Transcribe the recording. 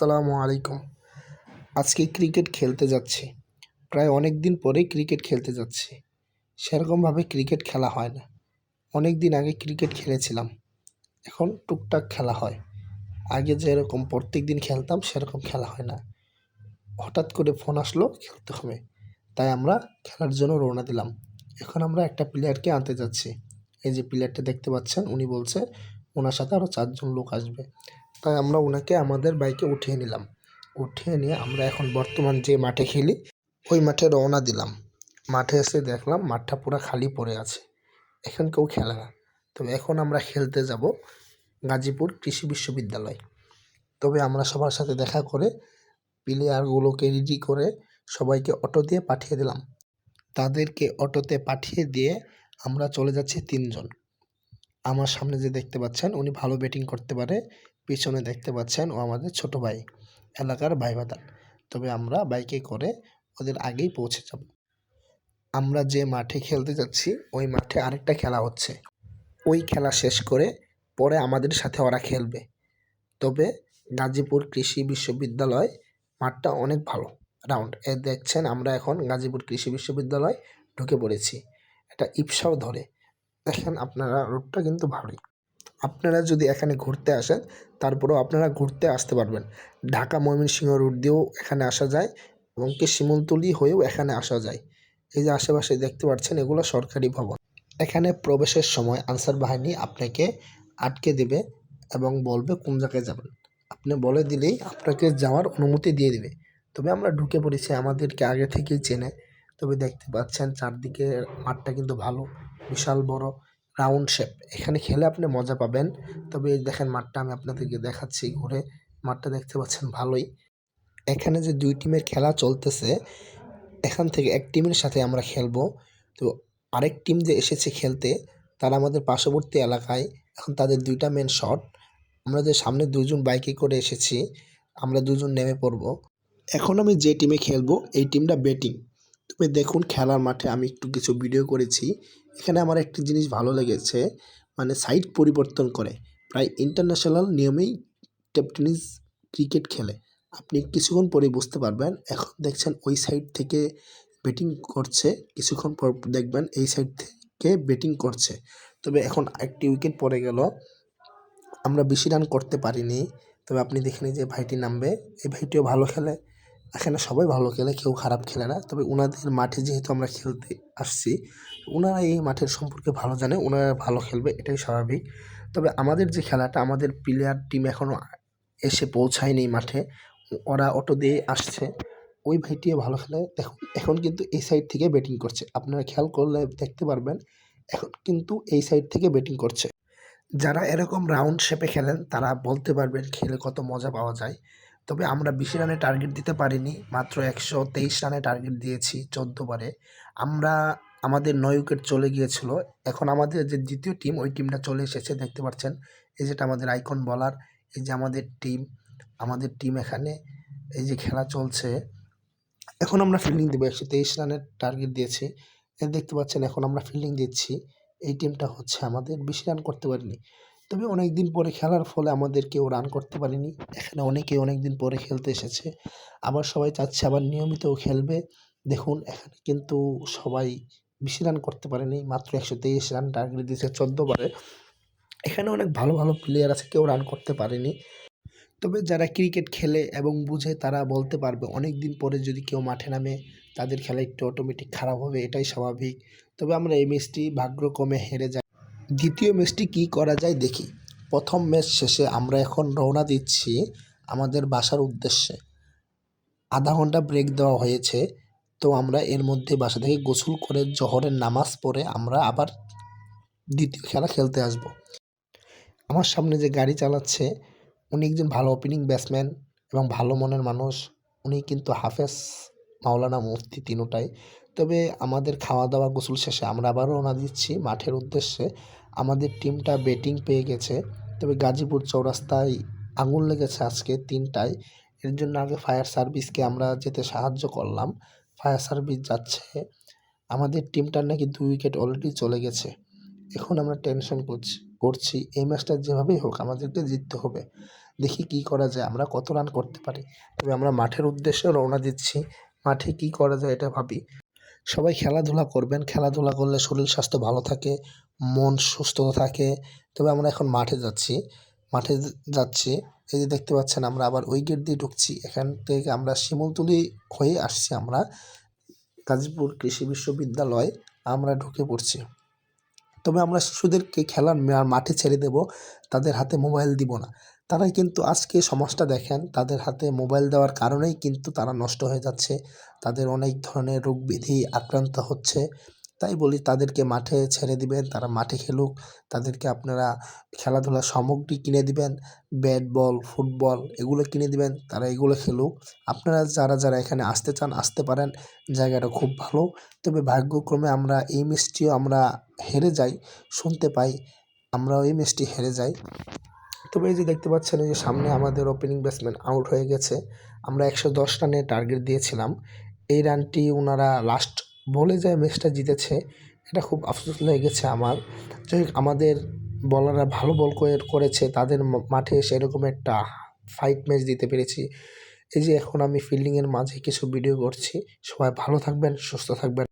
আসসালামু আলাইকুম। আজকে ক্রিকেট খেলতে যাচ্ছি। প্রায় অনেক দিন পরেই ক্রিকেট খেলতে যাচ্ছি। সেরকমভাবে ক্রিকেট খেলা হয় না। অনেক দিন আগে ক্রিকেট খেলেছিলাম। এখন টুকটাক খেলা হয়। আগে যেরকম প্রত্যেক দিন খেলতাম, সেরকম খেলা হয় না। হঠাৎ করে ফোন আসলো, খেলতে হবে। তাই আমরা খেলার জন্য রওনা দিলাম। এখন আমরা একটা প্লেয়ারকে আনতে যাচ্ছি। এই যে প্লেয়ারটা দেখতে পাচ্ছেন, উনি বলছে ওনার সাথে আরও চারজন লোক আসবে। তাই আমরা ওনাকে আমাদের বাইকে উঠিয়ে নিলাম। উঠিয়ে নিয়ে আমরা এখন বর্তমান যে মাঠে খেলি, ওই মাঠে রওনা দিলাম। মাঠে এসে দেখলাম মাঠটা পুরো খালি পড়ে আছে। এখন কেউ খেলে না। তবে এখন আমরা খেলতে যাব গাজীপুর কৃষি বিশ্ববিদ্যালয়। তবে আমরা সবার সাথে দেখা করে প্লেয়ারগুলোকে রেডি করে সবাইকে অটো দিয়ে পাঠিয়ে দিলাম। তাদেরকে অটোতে পাঠিয়ে দিয়ে আমরা চলে যাচ্ছি তিনজন। আমার সামনে যে দেখতে পাচ্ছেন, উনি ভালো ব্যাটিং করতে পারে, পিছনে দেখতে পাচ্ছেন ও আমাদের ছোট ভাই, এলাকার ভাই ভাতান তবে আমরা বাইকে করে ওদের আগেই পৌঁছে যাব। আমরা যে মাঠে খেলতে যাচ্ছি, ওই মাঠে আরেকটা খেলা হচ্ছে। ওই খেলা শেষ করে পরে আমাদের সাথে ওরা খেলবে। তবে গাজীপুর কৃষি বিশ্ববিদ্যালয় মাঠটা অনেক ভালো। রাউন্ড। এ দেখছেন আমরা এখন গাজীপুর কৃষি বিশ্ববিদ্যালয় ঢুকে পড়েছি। এটা ইপসাও ধরে। দেখেন আপনারা রোডটা কিন্তু ভালোই আপনারা যদি এখানে ঘুরতে আসেন, তারপরেও আপনারা ঘুরতে আসতে পারবেন। ঢাকা ময়মনসিংহ রুট দিয়েও এখানে আসা যায় এবং কি শিমুলতলি হয়েও এখানে আসা যায়। এই যে আশেপাশে দেখতে পাচ্ছেন, এগুলো সরকারি ভবন। এখানে প্রবেশের সময় আনসার বাহিনী আপনাকে আটকে দেবে এবং বলবে কোন জায়গায় যাবেন। আপনি বলে দিলেই আপনাকে যাওয়ার অনুমতি দিয়ে দেবে। তবে আমরা ঢুকে পড়েছি আমাদেরকে আগে থেকেই চেনে। তবে দেখতে পাচ্ছেন চারদিকে মাঠটা কিন্তু ভালো। বিশাল বড় রাউন্ড শেপ এখানে খেলে আপনি মজা পাবেন। তবে দেখেন মাঠটা আমি আপনাদেরকে দেখাচ্ছি ঘুরে। মাঠটা দেখতে পাচ্ছেন ভালোই। এখানে যে দুই টিমের খেলা চলতেছে, এখান থেকে এক টিমের সাথে আমরা খেলব। তো আরেক টিম যে এসেছে খেলতে, তারা আমাদের পার্শ্ববর্তী এলাকায়। এখন তাদের দুইটা মেন শট আমরা যে সামনে দুজন বাইকে করে এসেছি, আমরা দুজন নেমে পড়ব। এখন আমি যে টিমে খেলব, এই টিমটা ব্যাটিং তবে দেখুন খেলার মাঠে আমি একটু কিছু ভিডিও করেছি। এখানে আমার একটি জিনিস ভালো লেগেছে মানে সাইড পরিবর্তন করে। প্রায় ইন্টারন্যাশনাল নিয়মেই টেপ টেনিস ক্রিকেট খেলে। আপনি কিছুক্ষণ পরে বুঝতে পারবেন, এখন দেখছেন ওই সাইড থেকে ব্যাটিং করছে, কিছুক্ষণ পর দেখবেন এই সাইড থেকে ব্যাটিং করছে। তবে এখন একটি উইকেট পড়ে গেল। আমরা বেশি রান করতে পারিনি, তবে আপনি দেখে নিন যে ভাইটি নামবে। এই ভাইটিও ভালো খেলে। এখানে সবাই ভালো খেলে, কেউ খারাপ খেলে না। তবে ওনাদের মাঠে যেহেতু আমরা খেলতে আসছি ওনারা এই মাঠের সম্পর্কে ভালো জানে ওনারা ভালো খেলবে, এটাই স্বাভাবিক। তবে আমাদের যে খেলাটা, আমাদের প্লেয়ার টিম এখনও এসে পৌঁছায়নি মাঠে, ওরা অটো দিয়ে আসছে। ওই ভাইটিও ভালো খেলে। দেখুন এখন কিন্তু এই সাইড থেকে ব্যাটিং করছে। আপনারা খেয়াল করলে দেখতে পারবেন, এখন কিন্তু এই সাইড থেকে ব্যাটিং করছে। যারা এরকম রাউন্ড শেপে খেলেন, তারা বলতে পারবেন, খেলে কত মজা পাওয়া যায়। তবে আমরা বেশি রানে টার্গেট দিতে পারিনি, মাত্র একশো তেইশ রানে টার্গেট দিয়েছি চোদ্দ বারে আমরা আমাদের নয় উইকেট চলে গিয়েছিল। এখন আমাদের যে দ্বিতীয় টিম ওই টিমটা চলে এসেছে, দেখতে পাচ্ছেন? এই যেটা আমাদের আইকন বলার এই যে আমাদের টিম আমাদের টিম এখানে এই যে খেলা চলছে। এখন আমরা ফিল্ডিং দেবো, একশো তেইশ রানের টার্গেট দিয়েছি। দেখতে পাচ্ছেন, এখন আমরা ফিল্ডিং দিচ্ছি। এই টিমটা হচ্ছে আমাদের বেশি রান করতে পারিনি। তবে অনেক দিন পরে খেলার ফলে আমাদের কেউ রান করতে পারেনি। এখানে অনেকে অনেক দিন পরে খেলতে এসেছে। আবার সবাই চাচ্ছে আবার নিয়মিতও খেলবে। দেখুন, এখানে কিন্তু সবাই বেশি রান করতে পারেনি। মাত্র একশো তেইশ রান টার্গেট দিয়েছে চোদ্দ বারে এখানে অনেক ভালো ভালো প্লেয়ার আছে, কেউ রান করতে পারেনি। তবে যারা ক্রিকেট খেলে এবং বুঝে, তারা বলতে পারবে অনেক দিন পরে যদি কেউ মাঠে নামে, তাদের খেলা একটু অটোমেটিক খারাপ হবে, এটাই স্বাভাবিক। তবে আমরা এই ম্যাচটি ভাগ্যক্রমে হেরে যাই দ্বিতীয় ম্যাচটি কী করা যায় দেখি। প্রথম ম্যাচ শেষে আমরা এখন রওনা দিচ্ছি আমাদের বাসার উদ্দেশ্যে। আধা ঘণ্টা ব্রেক দেওয়া হয়েছে, তো আমরা এর মধ্যে বাসা থেকে গোসল করে জহরের নামাজ পড়ে আমরা আবার দ্বিতীয় খেলা খেলতে আসব। আমার সামনে যে গাড়ি চালাচ্ছে, উনি একজন ভালো ওপেনিং ব্যাটসম্যান এবং ভালো মনের মানুষ। উনি কিন্তু হাফেজ মাওলানা মুফতি তিনোটাই। তবে আমাদের খাওয়া দাওয়া গোসল শেষে আমরা আবার রওনা দিচ্ছি মাঠের উদ্দেশ্যে। আমাদের টিমটা ব্যাটিং পেয়ে গেছে। তবে গাজীপুর চৌরাস্তায় আঙুল লেগেছে আজকে তিনটায়। এর জন্য আগে ফায়ার সার্ভিসকে আমরা যেতে সাহায্য করলাম। ফায়ার সার্ভিস যাচ্ছে। আমাদের টিমটার নাকি দুই উইকেট অলরেডি চলে গেছে। এখন আমরা টেনশন করছি করছি। এই ম্যাচটা যেভাবেই হোক আমাদেরকে জিততে হবে। দেখি কী করা যায়। আমরা কত রান করতে পারি। তবে আমরা মাঠের উদ্দেশ্যে রওনা দিচ্ছি। মাঠে কী করা যায় এটা ভাবি। সবাই খেলাধুলা করবেন। খেলাধুলা করলে শরীর স্বাস্থ্য ভালো থাকে, মন সুস্থ থাকে। তবে আমরা এখন মাঠে যাচ্ছি মাঠে যাচ্ছি। এই যে দেখতে পাচ্ছেন আমরা আবার ওই গেট দিয়ে ঢুকছি। এখান থেকে আমরা শিমুলতলি হয়ে আসছি আমরা। গাজীপুর কৃষি বিশ্ববিদ্যালয় আমরা ঢুকে পড়ছি। তবে আমরা শিশুদেরকে খেলার মাঠে ছেড়ে দেব। তাদের হাতে মোবাইল দিব না। তারাই কিন্তু আজকে সমাজটা দেখেন, তাদের হাতে মোবাইল দেওয়ার কারণেই কিন্তু তারা নষ্ট হয়ে যাচ্ছে, তাদের অনেক ধরনের রোগ ব্যাধি আক্রান্ত হচ্ছে। তাই বলি, তাদেরকে মাঠে ছেড়ে দিবেন, তারা মাঠে খেলুক, তাদেরকে আপনারা খেলাধুলার সামগ্রী কিনে দিবেন, ব্যাট বল, ফুটবল এগুলো কিনে দিবেন, তারা এগুলো খেলুক। আপনারা যারা যারা এখানে আসতে চান, আসতে পারেন, জায়গাটা খুব ভালো। তবে ভাগ্যক্রমে আমরা এই ম্যাচটিও আমরা হেরে যাই, শুনতে পাই, আমরাও এই ম্যাচটি হেরে যাই। তবে এই যে দেখতে পাচ্ছেন, এই যে সামনে আমাদের ওপেনিং ব্যাটসম্যান আউট হয়ে গেছে। আমরা একশো দশ রানে টার্গেট দিয়েছিলাম। এই রানটি ওনারা লাস্ট বলে যায় ম্যাচটা জিতেছে, এটা খুব আফসোস গেছে আমার। যাই আমাদের বলাররা ভালো বল করেছে, তাদের মাঠে সেরকম একটা ফাইট ম্যাচ দিতে পেরেছি। এই যে এখন আমি ফিল্ডিংয়ের মাঝে কিছু ভিডিও করছি। সবাই ভালো থাকবেন, সুস্থ থাকবেন।